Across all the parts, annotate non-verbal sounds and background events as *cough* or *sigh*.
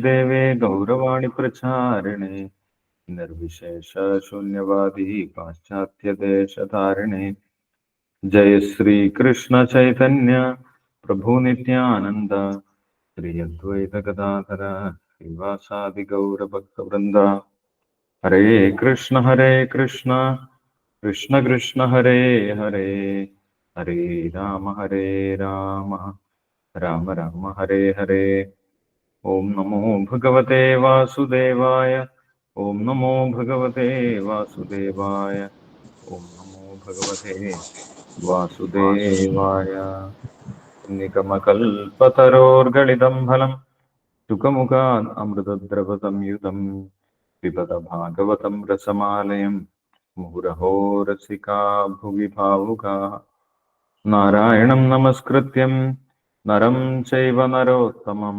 देवे गौरवाणि प्रचारिणे, निर्विशेषशून्यवादी पाश्चात्यदेशधारिणे। जय चैतन्य श्री अद्वैत गदाधर श्रीवासादि गौरभक्तवृन्द। हरे कृष्ण हरे कृष्ण कृष्ण कृष्ण, हरे हरे हरे राम हरे राम राम राम, हरे हरे। ഓം നമോ ഭഗവതേ വാസുദേവായ ഓം നമോ ഭഗവതേ വാസുദേവായ ഓം നമോ ഭഗവതേ വാസുദേവായ. നിഗമകൽപതരോർഗളിതം ഫലം സുഖമുഖാൻ അമൃതദ്രവസംയുതം വിപദ ഭാഗവതം രസമാലയം മുഹുരഹോ രസികാ ഭുവി ഭാവുകാ നാരായണം നമസ്കൃത്യം നരം ചൈവ നരോത്തമം.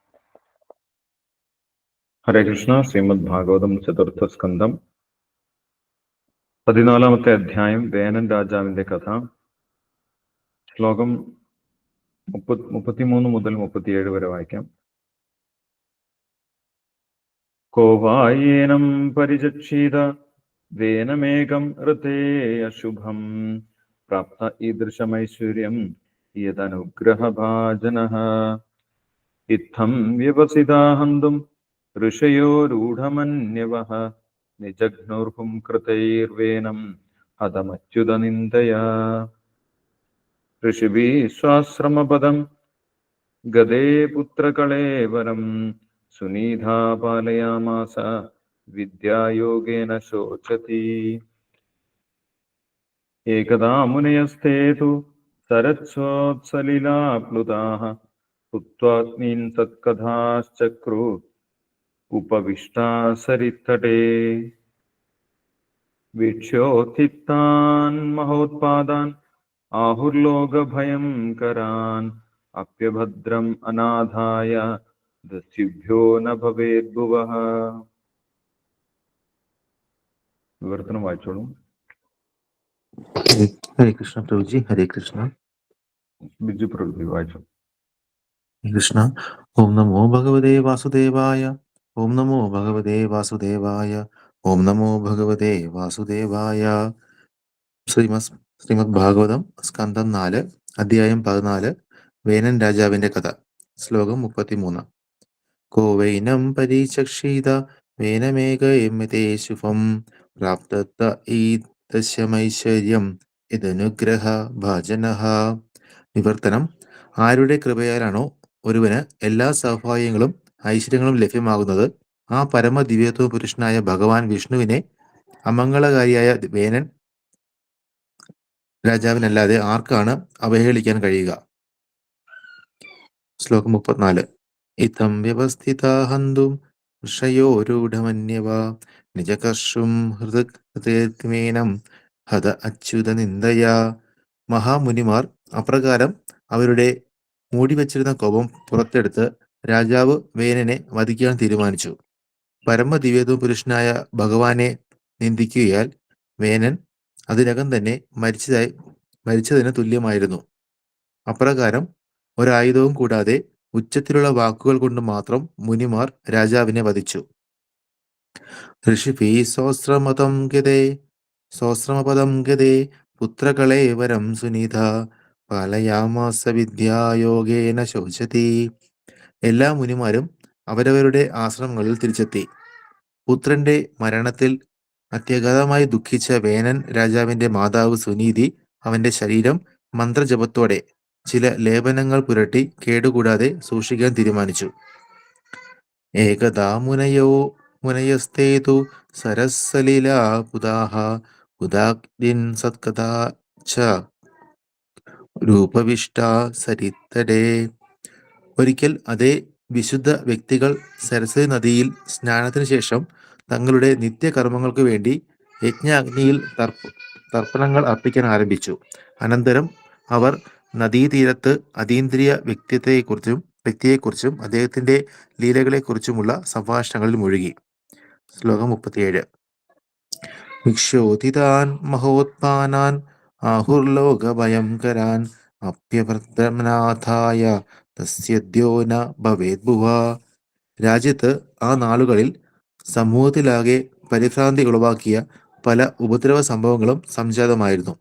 ഹരേ കൃഷ്ണ ശ്രീമദ് ഭാഗവതം ചതുർത്ഥ സ്കന്ധം പതിനാലാമത്തെ അധ്യായം വേനൻ രാജാവിന്റെ കഥ. ശ്ലോകം മുപ്പത് മുപ്പത്തിമൂന്ന് മുതൽ മുപ്പത്തിയേഴ് വരെ വായിക്കാം. കോവായേനം പരിചക്ഷീത വേനമേകം ഋതേ അശുഭം. പ്രാപ്ത ഈദൃശമൈശ്വര്യം യതനുഗ്രഹഭാജന ഇത്തം വ്യവസിതാ ഋഷയോ രൂഢമന്യവ നിജഘ്നോർഹും കൃതൈർവേനം ഹതമച്യുതനിന്ദയാ. ഋഷിഭീശ്വാശ്രമപദം ഗതേ പുത്രകളേവരം സുനീധാ പാലയാമാസ വിദ്യായോഗേന ശോചതി. ഏകദാ മുനയസ്തേ തു സരത്സോത്സലിലാപ്ലുതാ പുത്വാഗ്നീൻ उपविष्टासरित्तटे। वीक्ष्योत्थितान् महोत्पादान् आहुर्लोकभयङ्करान् अप्यभद्रम् अनाधाय दस्युभ्यो न भवेद्भुवः विवर्तनं वाचोडु हरे कृष्ण प्रभु जी हरे कृष्ण। बिजु प्रभु जी वाचो कृष्ण। ओम नमो भगवते वासुदेवाय। ഓം നമോ ഭഗവതേ വാസുദേവായ ഓം നമോ ഭഗവതേ വാസുദേവായ. ശ്രീമസ് ശ്രീമദ് ഭാഗവതം സ്കന്ധം നാല് അധ്യായം പതിനാല് വേനൻ രാജാവിന്റെ കഥ ശ്ലോകം മുപ്പത്തിമൂന്ന്. കോവൈനം പരീചക്ഷീത വേനമേക എമ്മതേ ശുഭം പ്രാപ്തത്ത ഈദശമൈശ്വര്യം ഇതനുഗ്രഹ ഭജന വിവർത്തനം ആരുടെ കൃപയാലാണോ ഒരുവന് എല്ലാ സൗഭാഗ്യങ്ങളും ഐശ്വര്യങ്ങളും ലഭ്യമാകുന്നത്. ആ പരമദിവ്യത്വ പുരുഷനായ ഭഗവാൻ വിഷ്ണുവിനെ അമംഗളകാരിയായ വേനൻ രാജാവിനല്ലാതെ ആർക്കാണ് അവഹേളിക്കാൻ കഴിയുക? ശ്ലോകം മുപ്പത്തിനാല്. ഇതം വ്യവസ്ഥിതാഹന്തും ഋഷയോരൂഢമന്യവ നിജകർഷും ഹൃദയത്മേനം ഹത അച്യുത നിന്ദയ മഹാമുനിമാർ അപ്രകാരം അവരുടെ മൂടിവച്ചിരുന്ന കോപം പുറത്തെടുത്ത് രാജാവ് വേനനെ വധിക്കാൻ തീരുമാനിച്ചു. പരമദിവ്യത്വ പുരുഷനായ ഭഗവാനെ നിന്ദിക്കുകയാൽ വേനൻ അതിനകം തന്നെ മരിച്ചതായി മരിച്ചതിന് തുല്യമായിരുന്നു. അപ്രകാരം ഒരായുധവും കൂടാതെ ഉച്ചത്തിലുള്ള വാക്കുകൾ കൊണ്ട് മാത്രം മുനിമാർ രാജാവിനെ വധിച്ചു. ഋഷിഭി സോസ്രമതം ഗതേ സോസ്രമപദം ഗതേ പുത്രകളേവരം വരം സുനിധ പാലയാമാസ വിദ്യായോഗേന ശോചതി. എല്ലാ മുനിമാരും അവരവരുടെ ആശ്രമങ്ങളിൽ തിരിച്ചെത്തി. പുത്രന്റെ മരണത്തിൽ അത്യഗാധമായി ദുഃഖിച്ച വേനൻ രാജാവിന്റെ മാതാവ് സുനീതി അവന്റെ ശരീരം മന്ത്രജപത്തോടെ ചില ലേപനങ്ങൾ പുരട്ടി കേടുകൂടാതെ സൂക്ഷിക്കാൻ തീരുമാനിച്ചു. ഏകദാ മുനയോ മുനയസ്തേതു സരസ്സലിലാ പുതാഹ ഉദാഗ്നിൻ സത്കഥാ ച. രൂപവിഷ്ട സരിത്തടേ. ഒരിക്കൽ അതേ വിശുദ്ധ വ്യക്തികൾ സരസ്വതി നദിയിൽ സ്നാനത്തിന് ശേഷം തങ്ങളുടെ നിത്യകർമ്മങ്ങൾക്ക് വേണ്ടി യജ്ഞാഗ്നിയിൽ തർപ്പ തർപ്പണങ്ങൾ അർപ്പിക്കാൻ ആരംഭിച്ചു. അനന്തരം അവർ നദീതീരത്ത് അതീന്ദ്രിയ വ്യക്തിത്വത്തെക്കുറിച്ചും വ്യക്തിയെക്കുറിച്ചും അദ്ദേഹത്തിന്റെ ലീലകളെക്കുറിച്ചുമുള്ള സംഭാഷണങ്ങളിൽ മുഴുകി. ശ്ലോകം മുപ്പത്തിയേഴ്. വിക്ഷോധിതാൻ മഹോത്പാനാൻ ആഹുർലോകഭയങ്കരാൻ അപ്യവർത്തനാഥായ തസ്യദ്യോ ന ഭവേദ്ഭുവ രാജ്യത്ത് ആ നാളുകളിൽ സമൂഹത്തിലാകെ പരിഭ്രാന്തി ഉളവാക്കിയ പല ഉപദ്രവ സംഭവങ്ങളും സംജാതമായിരുന്നു.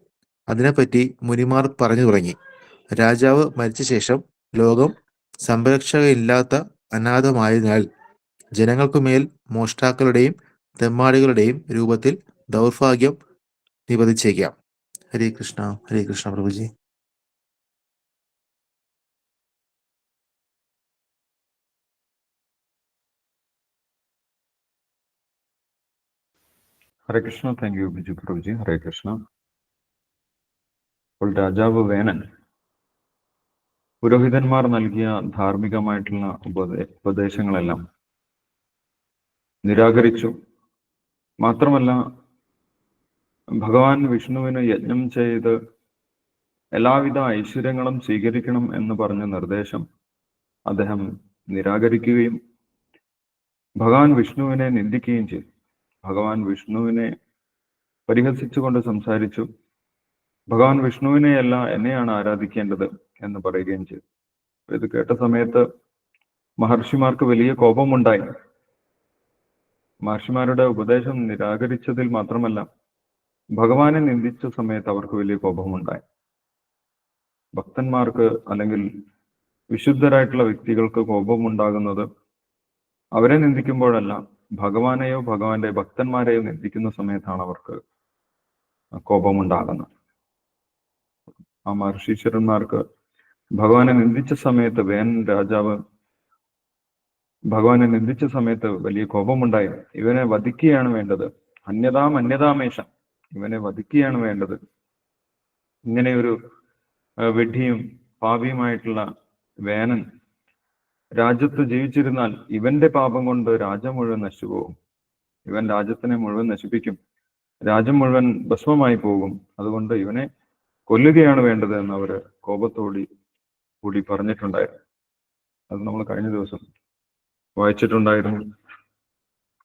അതിനെപ്പറ്റി മുനിമാർ പറഞ്ഞു തുടങ്ങി. രാജാവ് മരിച്ച ശേഷം ലോകം സംരക്ഷകയില്ലാത്ത അനാഥമായതിനാൽ ജനങ്ങൾക്കുമേൽ മോഷ്ടാക്കളുടെയും തെമ്മാടികളുടെയും രൂപത്തിൽ ദൗർഭാഗ്യം നിപതിച്ചേക്കാം ഹരേ കൃഷ്ണ ഹരേ കൃഷ്ണ പ്രഭുജി. ഹരേ കൃഷ്ണ താങ്ക് യു ബിജു പ്രഭുജി ഹരേ കൃഷ്ണ അപ്പോൾ രാജാവ് വേനൻ പുരോഹിതന്മാർ നൽകിയ ധാർമ്മികമായിട്ടുള്ള ഉപദേ ഉപദേശങ്ങളെല്ലാം നിരാകരിച്ചു. മാത്രമല്ല ഭഗവാൻ വിഷ്ണുവിന് യജ്ഞം ചെയ്ത് എല്ലാവിധ ഐശ്വര്യങ്ങളും സ്വീകരിക്കണം എന്ന് പറഞ്ഞ നിർദ്ദേശം അദ്ദേഹം നിരാകരിക്കുകയും ഭഗവാൻ വിഷ്ണുവിനെ നിന്ദിക്കുകയും ചെയ്തു. ഭഗവാൻ വിഷ്ണുവിനെ പരിഹസിച്ചുകൊണ്ട് സംസാരിച്ചു. ഭഗവാൻ വിഷ്ണുവിനെയല്ല എന്നെയാണ് ആരാധിക്കേണ്ടത് എന്ന് പറയുകയും ചെയ്തു. ഇത് കേട്ട സമയത്ത് മഹർഷിമാർക്ക് വലിയ കോപമുണ്ടായി. മഹർഷിമാരുടെ ഉപദേശം നിരാകരിച്ചതിൽ മാത്രമല്ല ഭഗവാനെ നിന്ദിച്ച സമയത്ത് അവർക്ക് വലിയ കോപമുണ്ടായി. ഭക്തന്മാർക്ക് അല്ലെങ്കിൽ വിശുദ്ധരായിട്ടുള്ള വ്യക്തികൾക്ക് കോപമുണ്ടാകുന്നത് അവരെ നിന്ദിക്കുമ്പോഴല്ല ഭഗവാനെയോ ഭഗവാന്റെ ഭക്തന്മാരെയോ നിന്ദിക്കുന്ന സമയത്താണ് അവർക്ക് കോപമുണ്ടാകുന്നത്. ആ മഹർഷീശ്വരന്മാർക്ക് ഭഗവാനെ നിന്ദിച്ച സമയത്ത് വേൻ രാജാവ് ഭഗവാനെ നിന്ദിച്ച സമയത്ത് വലിയ കോപമുണ്ടായി. ഇവനെ വധിക്കുകയാണ് വേണ്ടത്. അന്യതാം അന്യതാമേഷം ഇവനെ വധിക്കുകയാണ് വേണ്ടത്. ഇങ്ങനെയൊരു ആ, വിഡ്ഢിയും പാപിയുമായിട്ടുള്ള വേനൻ രാജ്യത്ത് ജീവിച്ചിരുന്നാൽ ഇവന്റെ പാപം കൊണ്ട് രാജ്യം മുഴുവൻ നശിച്ചുപോകും. ഇവൻ രാജ്യത്തിനെ മുഴുവൻ നശിപ്പിക്കും. രാജ്യം മുഴുവൻ ഭസ്മമായി പോകും. അതുകൊണ്ട് ഇവനെ കൊല്ലുകയാണ് വേണ്ടത് എന്ന് അവർ കോപത്തോടി കൂടി പറഞ്ഞിട്ടുണ്ടായിരുന്നു. അത് നമ്മൾ കഴിഞ്ഞ ദിവസം വായിച്ചിട്ടുണ്ടായിരുന്നു.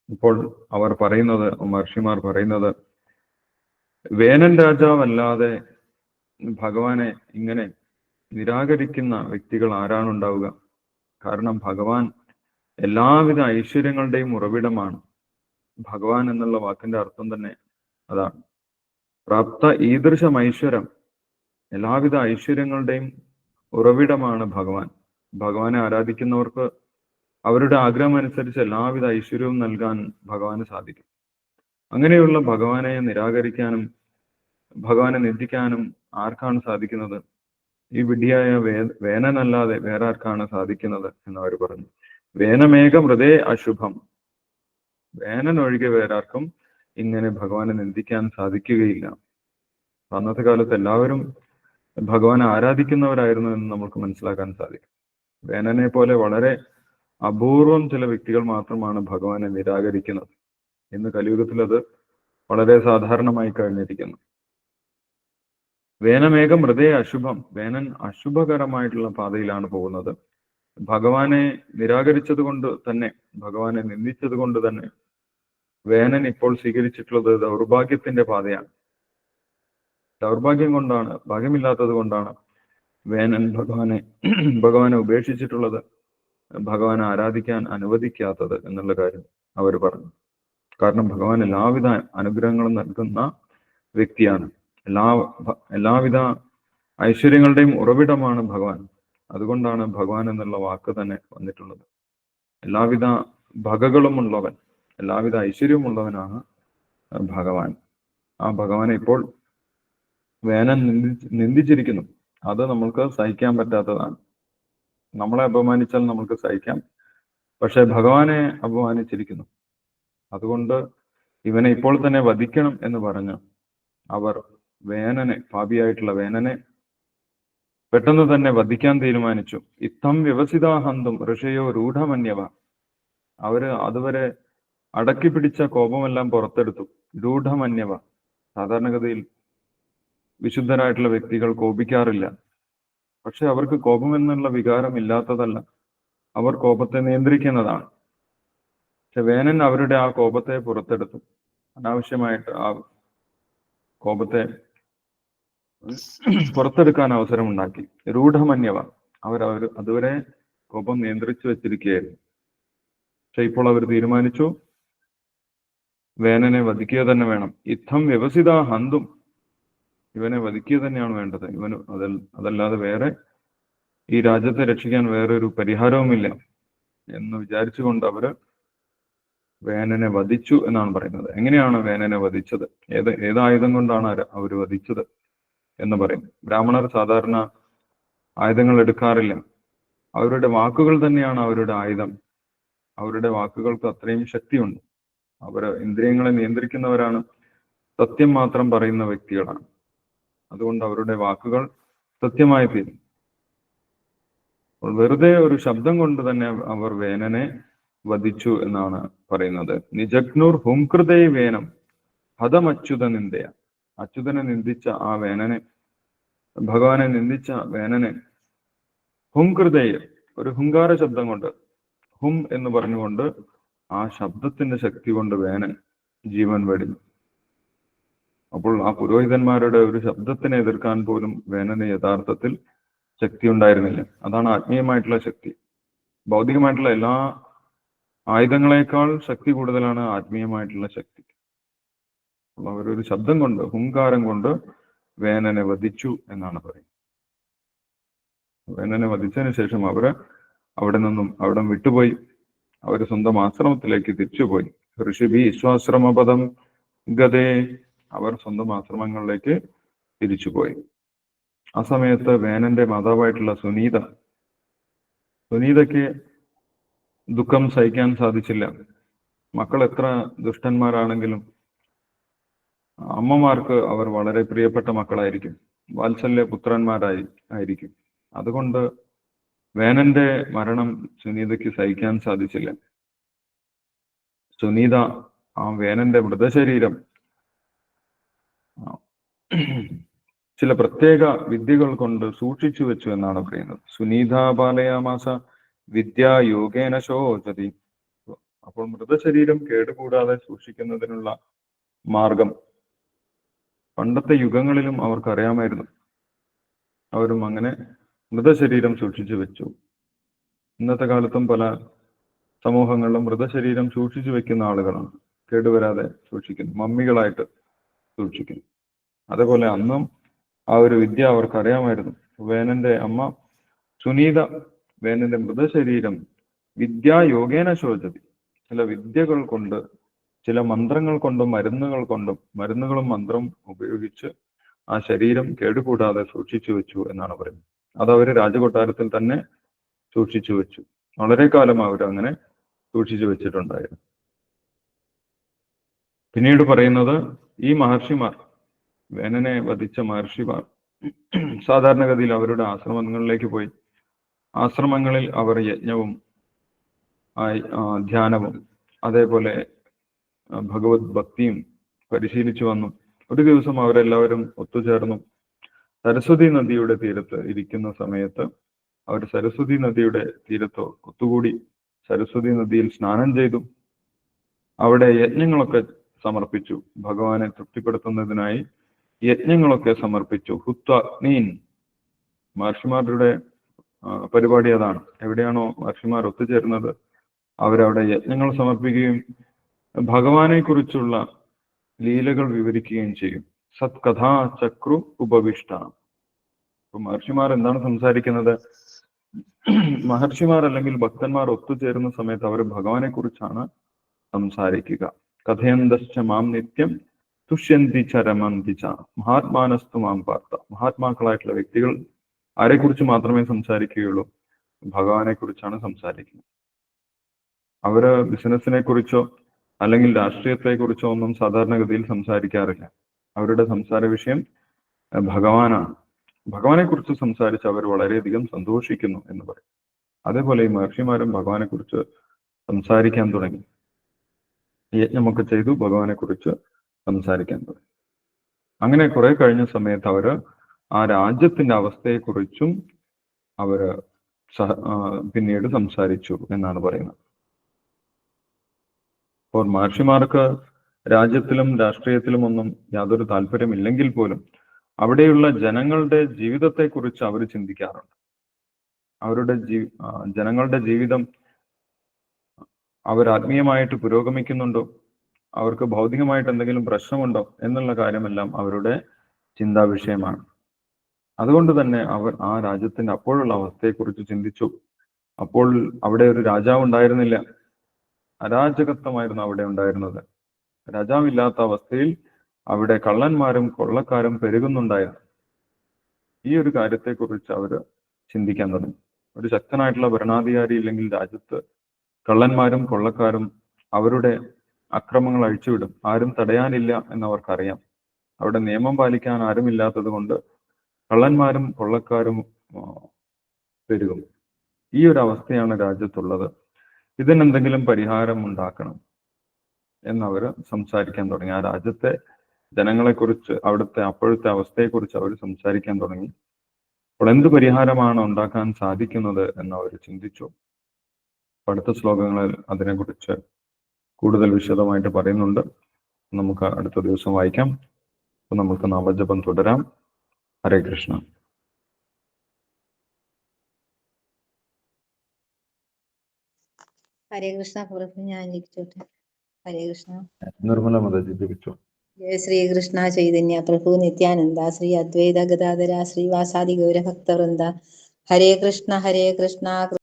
ഇപ്പോൾ അവർ പറയുന്നത് മഹർഷിമാർ പറയുന്നത് വേനൻ രാജാവല്ലാതെ ഭഗവാനെ ഇങ്ങനെ നിരാകരിക്കുന്ന വ്യക്തികൾ ആരാണ് ഉണ്ടാവുക കാരണം ഭഗവാൻ എല്ലാവിധ ഐശ്വര്യങ്ങളുടെയും ഉറവിടമാണ്. ഭഗവാൻ എന്നുള്ള വാക്കിന്റെ അർത്ഥം തന്നെ അതാണ്. പ്രാപ്ത ഈദൃശം ഐശ്വരം എല്ലാവിധ ഐശ്വര്യങ്ങളുടെയും ഉറവിടമാണ് ഭഗവാൻ. ഭഗവാനെ ആരാധിക്കുന്നവർക്ക് അവരുടെ ആഗ്രഹം അനുസരിച്ച് എല്ലാവിധ ഐശ്വര്യവും നൽകാൻ ഭഗവാന് സാധിക്കും. അങ്ങനെയുള്ള ഭഗവാനെ നിരാകരിക്കാനും ഭഗവാനെ നിന്ദിക്കാനും ആർക്കാണ് സാധിക്കുന്നത്? ഈ വിഡ്ഢിയായ വേ വേനനല്ലാതെ വേറെ ആർക്കാണ് സാധിക്കുന്നത് എന്ന് അവർ പറഞ്ഞു. വേനമേഘ ഹൃദയ അശുഭം. വേനൻ ഒഴികെ വേറെ ആർക്കും ഇങ്ങനെ ഭഗവാനെ നിന്ദിക്കാൻ സാധിക്കുകയില്ല. അന്നത്തെ കാലത്ത് എല്ലാവരും ഭഗവാനെ ആരാധിക്കുന്നവരായിരുന്നു എന്ന് നമുക്ക് മനസ്സിലാക്കാൻ സാധിക്കും. വേനനെ പോലെ വളരെ അപൂർവം ചില വ്യക്തികൾ മാത്രമാണ് ഭഗവാനെ നിരാകരിക്കുന്നത്. ഇന്ന് കലിയുഗത്തിൽ അത് വളരെ സാധാരണമായി കഴിഞ്ഞിരിക്കുന്നു. വേനമേഘം ഹൃദയ അശുഭം. വേനൻ അശുഭകരമായിട്ടുള്ള പാതയിലാണ് പോകുന്നത്. ഭഗവാനെ നിരാകരിച്ചത് കൊണ്ട് തന്നെ ഭഗവാനെ നിന്ദിച്ചത് കൊണ്ട് തന്നെ വേനൻ ഇപ്പോൾ സ്വീകരിച്ചിട്ടുള്ളത് ദൗർഭാഗ്യത്തിന്റെ പാതയാണ്. ദൗർഭാഗ്യം കൊണ്ടാണ് ഭാഗ്യമില്ലാത്തത് കൊണ്ടാണ് വേനൻ ഭഗവാനെ ഭഗവാനെ ഉപേക്ഷിച്ചിട്ടുള്ളത്. ഭഗവാനെ ആരാധിക്കാൻ അനുവദിക്കാത്തത് എന്നുള്ള കാര്യം അവർ പറഞ്ഞു. കാരണം ഭഗവാൻ എല്ലാവിധ അനുഗ്രഹങ്ങളും നൽകുന്ന വ്യക്തിയാണ്. എല്ലാ എല്ലാവിധ ഐശ്വര്യങ്ങളുടെയും ഉറവിടമാണ് ഭഗവാൻ. അതുകൊണ്ടാണ് ഭഗവാൻ എന്നുള്ള വാക്ക് തന്നെ വന്നിട്ടുള്ളത്. എല്ലാവിധ ഭഗകളും ഉള്ളവൻ എല്ലാവിധ ഐശ്വര്യവും ഉള്ളവനാണ് ഭഗവാൻ. ആ ഭഗവാനെ ഇപ്പോൾ വേനൽ നിന്ദി നിന്ദിച്ചിരിക്കുന്നു. അത് നമ്മൾക്ക് സഹിക്കാൻ പറ്റാത്തതാണ്. നമ്മളെ അപമാനിച്ചാൽ നമ്മൾക്ക് സഹിക്കാം. പക്ഷെ ഭഗവാനെ അപമാനിച്ചിരിക്കുന്നു. അതുകൊണ്ട് ഇവനെ ഇപ്പോൾ തന്നെ വധിക്കണം എന്ന് പറഞ്ഞ് അവർ വേനനെ പാപിയായിട്ടുള്ള വേനനെ പെട്ടെന്ന് തന്നെ വധിക്കാൻ തീരുമാനിച്ചു. ഇത്തം വ്യവസിതാഹന്തും ഋഷയോ രൂഢമന്യവ. അവർ അതുവരെ അടക്കി പിടിച്ച കോപമെല്ലാം പുറത്തെടുത്തു. രൂഢമന്യവ. സാധാരണഗതിയിൽ വിശുദ്ധരായിട്ടുള്ള വ്യക്തികൾ കോപിക്കാറില്ല. പക്ഷെ അവർക്ക് കോപം എന്നുള്ള വികാരം ഇല്ലാത്തതല്ല അവർ കോപത്തെ നിയന്ത്രിക്കുന്നതാണ്. പക്ഷെ വേനൻ അവരുടെ ആ കോപത്തെ പുറത്തെടുത്തു. അനാവശ്യമായിട്ട് ആ കോപത്തെ *clears throat* പുറത്തെടുക്കാൻ അവസരമുണ്ടാക്കി. രൂഢമന്യവ. അവർ അവർ അതുവരെ കോപം നിയന്ത്രിച്ചു വെച്ചിരിക്കുകയായിരുന്നു. പക്ഷെ ഇപ്പോൾ അവർ തീരുമാനിച്ചു വേനനെ വധിക്കുക തന്നെ വേണം. യുദ്ധം വ്യവസിത ഹന്തും. ഇവനെ വധിക്കുക തന്നെയാണ് വേണ്ടത്. ഇവന് അതൽ അതല്ലാതെ വേറെ ഈ രാജ്യത്തെ രക്ഷിക്കാൻ വേറൊരു പരിഹാരവുമില്ല എന്ന് വിചാരിച്ചുകൊണ്ട് അവർ വേനനെ വധിച്ചു എന്നാണ് പറയുന്നത്. എങ്ങനെയാണ് വേനനെ വധിച്ചത്? ഏത് ഏത് ആയുധം കൊണ്ടാണ് അവർ വധിച്ചത്? എന്ന് പറയും. ബ്രാഹ്മണർ സാധാരണ ആയുധങ്ങൾ എടുക്കാറില്ല. അവരുടെ വാക്കുകൾ തന്നെയാണ് അവരുടെ ആയുധം. അവരുടെ വാക്കുകൾക്ക് അത്രയും ശക്തിയുണ്ട്. അവർ ഇന്ദ്രിയങ്ങളെ നിയന്ത്രിക്കുന്നവരാണ്. സത്യം മാത്രം പറയുന്ന വ്യക്തികളാണ്. അതുകൊണ്ട് അവരുടെ വാക്കുകൾ സത്യമായി തീരും. വെറുതെ ഒരു ശബ്ദം കൊണ്ട് തന്നെ അവർ വേനനെ വധിച്ചു എന്നാണ് പറയുന്നത്. നിജഗ്നുർ ഹുംകൃതൈ വേനം. ഹതമച്യുത നിന്ദയ. അച്യുതനെ നിന്ദിച്ച ആ വേനനെ ഭഗവാനെ നിന്ദിച്ച വേനനെ ഹുംകൃതയിൽ ഒരു ഹുങ്കാര ശബ്ദം കൊണ്ട് ഹും എന്ന് പറഞ്ഞുകൊണ്ട് ആ ശബ്ദത്തിന്റെ ശക്തി കൊണ്ട് വേനൻ ജീവൻ വെടിഞ്ഞു. അപ്പോൾ ആ പുരോഹിതന്മാരുടെ ഒരു ശബ്ദത്തിനെ എതിർക്കാൻ പോലും വേനന് യഥാർത്ഥത്തിൽ ശക്തി ഉണ്ടായിരുന്നില്ല. അതാണ് ആത്മീയമായിട്ടുള്ള ശക്തി. ഭൗതികമായിട്ടുള്ള എല്ലാ ആയുധങ്ങളെക്കാൾ ശക്തി കൂടുതലാണ് ആത്മീയമായിട്ടുള്ള ശക്തി. അവരൊരു ശബ്ദം കൊണ്ട് ഹുങ്കാരം കൊണ്ട് വേനനെ വധിച്ചു എന്നാണ് പറയുന്നത്. വേനനെ വധിച്ചതിന് ശേഷം അവർ അവിടെ നിന്നും അവിടെ വിട്ടുപോയി. അവർ സ്വന്തം ആശ്രമത്തിലേക്ക് തിരിച്ചുപോയി. ഋഷിഭി വിശ്വാശ്രമപദം ഗതേ അവർ സ്വന്തം ആശ്രമങ്ങളിലേക്ക് തിരിച്ചുപോയി. ആ സമയത്ത് വേനന്റെ മാതാവായിട്ടുള്ള സുനീത സുനീതയ്ക്ക് ദുഃഖം സഹിക്കാൻ സാധിച്ചില്ല. മക്കൾ എത്ര ദുഷ്ടന്മാരാണെങ്കിലും അമ്മമാർക്ക് അവർ വളരെ പ്രിയപ്പെട്ട മക്കളായിരിക്കും. വാത്സല്യ പുത്രന്മാരായി ആയിരിക്കും. അതുകൊണ്ട് വേനന്റെ മരണം സുനീതയ്ക്ക് സഹിക്കാൻ സാധിച്ചില്ല. സുനീത ആ വേനന്റെ മൃതശരീരം ചില പ്രത്യേക വിദ്യകൾ കൊണ്ട് സൂക്ഷിച്ചു വെച്ചു എന്നാണ് പറയുന്നത്. സുനീത ബാലയാമാസ വിദ്യാ യോഗേന ശോചതി. അപ്പോൾ മൃതശരീരം കേടുകൂടാതെ സൂക്ഷിക്കുന്നതിനുള്ള മാർഗം പണ്ടത്തെ യുഗങ്ങളിലും അവർക്ക് അറിയാമായിരുന്നു അവരും അങ്ങനെ മൃതശരീരം സൂക്ഷിച്ചു വെച്ചു. ഇന്നത്തെ കാലത്തും പല സമൂഹങ്ങളിലും മൃതശരീരം സൂക്ഷിച്ചു വെക്കുന്ന ആളുകളാണ്. കേടുവരാതെ സൂക്ഷിക്കുന്നു. മമ്മികളായിട്ട് സൂക്ഷിക്കുന്നു. അതേപോലെ അന്നും ആ ഒരു വിദ്യ അവർക്ക് അറിയാമായിരുന്നു വേനന്റെ അമ്മ സുനീത വേനന്റെ മൃതശരീരം വിദ്യാ യോഗേന ശോചതി. ചില വിദ്യകൾ കൊണ്ട് ചില മന്ത്രങ്ങൾ കൊണ്ടും മരുന്നുകൾ കൊണ്ടും മരുന്നുകളും മന്ത്രം ഉപയോഗിച്ച് ആ ശരീരം കേടുകൂടാതെ സൂക്ഷിച്ചു വെച്ചു എന്നാണ് പറയുന്നത്. അത് അവർ രാജകൊട്ടാരത്തിൽ തന്നെ സൂക്ഷിച്ചു വെച്ചു. വളരെ കാലം അവർ അങ്ങനെ സൂക്ഷിച്ചു വെച്ചിട്ടുണ്ടായിരുന്നു. പിന്നീട് പറയുന്നത് ഈ മഹർഷിമാർ വേനനെ വധിച്ച മഹർഷിമാർ സാധാരണഗതിയിൽ അവരുടെ ആശ്രമങ്ങളിലേക്ക് പോയി. ആശ്രമങ്ങളിൽ അവർ യജ്ഞവും ധ്യാനവും അതേപോലെ ഭഗവത് ഭക്തിയും പരിശീലിച്ചു വന്നു. ഒരു ദിവസം അവരെല്ലാവരും ഒത്തുചേർന്നു. സരസ്വതി നദിയുടെ തീരത്ത് ഇരിക്കുന്ന സമയത്ത് അവർ സരസ്വതി നദിയുടെ തീരത്ത് ഒത്തുകൂടി സരസ്വതി നദിയിൽ സ്നാനം ചെയ്തു. അവിടെ യജ്ഞങ്ങളൊക്കെ സമർപ്പിച്ചു. ഭഗവാനെ തൃപ്തിപ്പെടുത്തുന്നതിനായി യജ്ഞങ്ങളൊക്കെ സമർപ്പിച്ചു. ഹുത്വഗ്നീൻ മഹർഷിമാരുടെ പരിപാടി അതാണ്. എവിടെയാണോ മഹർഷിമാർ ഒത്തുചേരുന്നത് അവരവിടെ യജ്ഞങ്ങൾ സമർപ്പിക്കുകയും ഭഗവാനെ കുറിച്ചുള്ള ലീലകൾ വിവരിക്കുകയും ചെയ്യും. സത്കഥാ ചക്രു ഉപവിഷ്ട. മഹർഷിമാർ എന്താണ് സംസാരിക്കുന്നത്? മഹർഷിമാർ അല്ലെങ്കിൽ ഭക്തന്മാർ ഒത്തുചേരുന്ന സമയത്ത് അവർ ഭഗവാനെ കുറിച്ചാണ് സംസാരിക്കുക. കഥയന്തശ്ച മാം നിത്യം തുഷ്യന്തി ചരമന്തി ച. മഹാത്മാനസ്തു മാം പാർത്ത മഹാത്മാക്കളായിട്ടുള്ള വ്യക്തികൾ ആരെക്കുറിച്ച് മാത്രമേ സംസാരിക്കുകയുള്ളൂ. ഭഗവാനെ കുറിച്ചാണ് സംസാരിക്കുന്നത്. അവർ ബിസിനസിനെ കുറിച്ചോ അല്ലെങ്കിൽ രാഷ്ട്രീയത്തെ കുറിച്ചോ ഒന്നും സാധാരണഗതിയിൽ സംസാരിക്കാറില്ല. അവരുടെ സംസാര വിഷയം ഭഗവാനാണ്. ഭഗവാനെ കുറിച്ച് സംസാരിച്ച് അവർ വളരെയധികം സന്തോഷിക്കുന്നു എന്ന് പറയും. അതേപോലെ ഈ മഹർഷിമാരും ഭഗവാനെ കുറിച്ച് സംസാരിക്കാൻ തുടങ്ങി. യജ്ഞമൊക്കെ ചെയ്തു ഭഗവാനെ കുറിച്ച് സംസാരിക്കാൻ തുടങ്ങി. അങ്ങനെ കുറെ കഴിഞ്ഞ സമയത്ത് അവർ ആ രാജ്യത്തിന്റെ അവസ്ഥയെക്കുറിച്ചും അവർ പിന്നീട് സംസാരിച്ചു എന്നാണ് പറയുന്നത്. അപ്പോൾ മഹർഷിമാർക്ക് രാജ്യത്തിലും രാഷ്ട്രീയത്തിലും ഒന്നും യാതൊരു താല്പര്യമില്ലെങ്കിൽ പോലും അവിടെയുള്ള ജനങ്ങളുടെ ജീവിതത്തെക്കുറിച്ച് അവർ ചിന്തിക്കാറുണ്ട്. അവരുടെ ജീ ജനങ്ങളുടെ ജീവിതം അവർ ആത്മീയമായിട്ട് പുരോഗമിക്കുന്നുണ്ടോ? അവർക്ക് ഭൗതികമായിട്ട് എന്തെങ്കിലും പ്രശ്നമുണ്ടോ? എന്നുള്ള കാര്യമെല്ലാം അവരുടെ ചിന്താ വിഷയമാണ് അതുകൊണ്ട് തന്നെ അവർ ആ രാജ്യത്തിന്റെ അപ്പോഴുള്ള അവസ്ഥയെക്കുറിച്ച് ചിന്തിച്ചു. അപ്പോൾ അവിടെ ഒരു രാജാവ് ഉണ്ടായിരുന്നില്ല. അരാജകത്വമായിരുന്നു അവിടെ ഉണ്ടായിരുന്നത്. രാജാവില്ലാത്ത അവസ്ഥയിൽ അവിടെ കള്ളന്മാരും കൊള്ളക്കാരും പെരുകുന്നുണ്ടായിരുന്നു. ഈ ഒരു കാര്യത്തെക്കുറിച്ച് അവർ ചിന്തിക്കാൻ തുടങ്ങി. ഒരു ശക്തനായിട്ടുള്ള ഭരണാധികാരി ഇല്ലെങ്കിൽ രാജ്യത്ത് കള്ളന്മാരും കൊള്ളക്കാരും അവരുടെ അക്രമങ്ങൾ അഴിച്ചുവിടും. ആരും തടയാനില്ല എന്നവർക്കറിയാം. അവിടെ നിയമം പാലിക്കാൻ ആരുമില്ലാത്തത് കൊണ്ട് കള്ളന്മാരും കൊള്ളക്കാരും പെരുകും. ഈ ഒരു അവസ്ഥയാണ് രാജ്യത്തുള്ളത്. ഇതിനെന്തെങ്കിലും പരിഹാരം ഉണ്ടാക്കണം എന്നവർ സംസാരിക്കാൻ തുടങ്ങി. ആ രാജ്യത്തെ ജനങ്ങളെക്കുറിച്ച് അവിടുത്തെ അപ്പോഴത്തെ അവസ്ഥയെക്കുറിച്ച് അവർ സംസാരിക്കാൻ തുടങ്ങി. അപ്പോൾ എന്ത് പരിഹാരമാണ് ഉണ്ടാക്കാൻ സാധിക്കുന്നത് എന്ന് അവർ ചിന്തിച്ചു അടുത്ത ശ്ലോകങ്ങളിൽ അതിനെക്കുറിച്ച് കൂടുതൽ വിശദമായിട്ട് പറയുന്നുണ്ട്. നമുക്ക് അടുത്ത ദിവസം വായിക്കാം. അപ്പൊ നമുക്ക് നാമജപം തുടരാം. ഹരേ കൃഷ്ണ. ഹരേ കൃഷ്ണ പ്രഭു ഞാൻ ഇരിക്കട്ടെ ഹരേ കൃഷ്ണ നിർമ്മല മതജി ജപിച്ചു ജയ ശ്രീകൃഷ്ണ ചൈതന്യ പ്രഭു നിത്യാനന്ദ ശ്രീ അദ്വൈത ഗദാധര ശ്രീവാസാദി ഗൗരഭക്തവൃന്ദ. ഹരേ കൃഷ്ണ ഹരേ കൃഷ്ണ